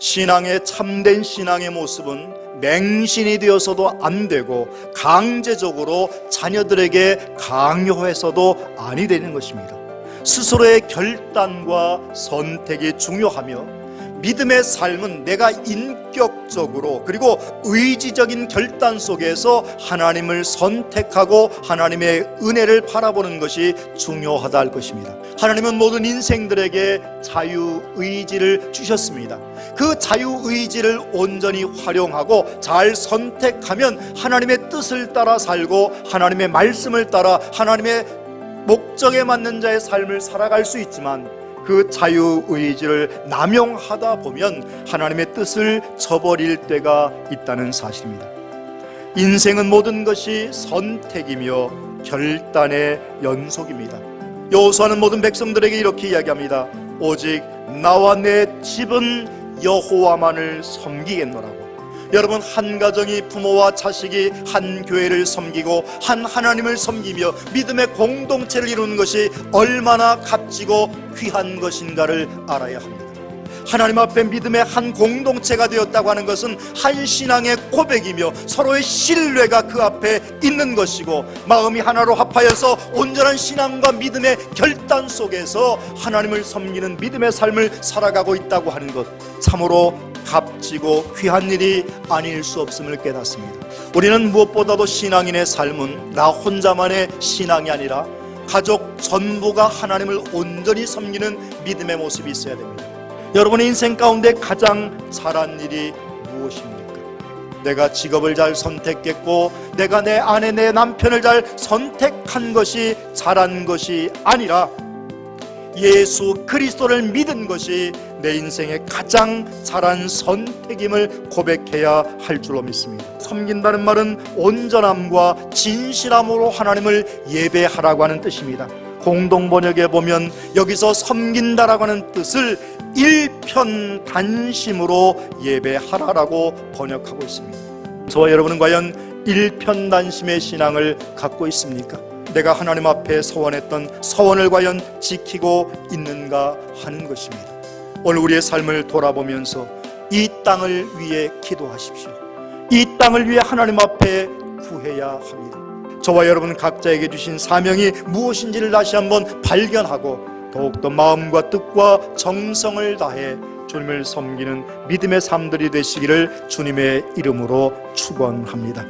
신앙의 참된 신앙의 모습은 맹신이 되어서도 안 되고 강제적으로 자녀들에게 강요해서도 아니 되는 것입니다. 스스로의 결단과 선택이 중요하며 믿음의 삶은 내가 인격적으로 그리고 의지적인 결단 속에서 하나님을 선택하고 하나님의 은혜를 바라보는 것이 중요하다 할 것입니다. 하나님은 모든 인생들에게 자유 의지를 주셨습니다. 그 자유 의지를 온전히 활용하고 잘 선택하면 하나님의 뜻을 따라 살고 하나님의 말씀을 따라 하나님의 목적에 맞는 자의 삶을 살아갈 수 있지만 그 자유 의지를 남용하다 보면 하나님의 뜻을 저버릴 때가 있다는 사실입니다. 인생은 모든 것이 선택이며 결단의 연속입니다. 여호수아는 모든 백성들에게 이렇게 이야기합니다. 오직 나와 내 집은 여호와만을 섬기겠노라고. 여러분 한 가정이 부모와 자식이 한 교회를 섬기고 한 하나님을 섬기며 믿음의 공동체를 이루는 것이 얼마나 값지고 귀한 것인가를 알아야 합니다. 하나님 앞에 믿음의 한 공동체가 되었다고 하는 것은 한 신앙의 고백이며 서로의 신뢰가 그 앞에 있는 것이고 마음이 하나로 합하여서 온전한 신앙과 믿음의 결단 속에서 하나님을 섬기는 믿음의 삶을 살아가고 있다고 하는 것 참으로 값지고 귀한 일이 아닐 수 없음을 깨닫습니다. 우리는 무엇보다도 신앙인의 삶은 나 혼자만의 신앙이 아니라 가족 전부가 하나님을 온전히 섬기는 믿음의 모습이 있어야 됩니다. 여러분의 인생 가운데 가장 잘한 일이 무엇입니까? 내가 직업을 잘 선택했고 내가 내 아내 내 남편을 잘 선택한 것이 잘한 것이 아니라 예수 그리스도를 믿은 것이 내 인생의 가장 잘한 선택임을 고백해야 할 줄로 믿습니다. 섬긴다는 말은 온전함과 진실함으로 하나님을 예배하라고 하는 뜻입니다. 공동 번역에 보면 여기서 섬긴다라고 하는 뜻을 일편단심으로 예배하라라고 번역하고 있습니다. 저와 여러분은 과연 일편단심의 신앙을 갖고 있습니까? 내가 하나님 앞에 서원했던 서원을 과연 지키고 있는가 하는 것입니다. 오늘 우리의 삶을 돌아보면서 이 땅을 위해 기도하십시오. 이 땅을 위해 하나님 앞에 구해야 합니다. 저와 여러분 각자에게 주신 사명이 무엇인지를 다시 한번 발견하고 더욱더 마음과 뜻과 정성을 다해 주님을 섬기는 믿음의 삶들이 되시기를 주님의 이름으로 축원합니다.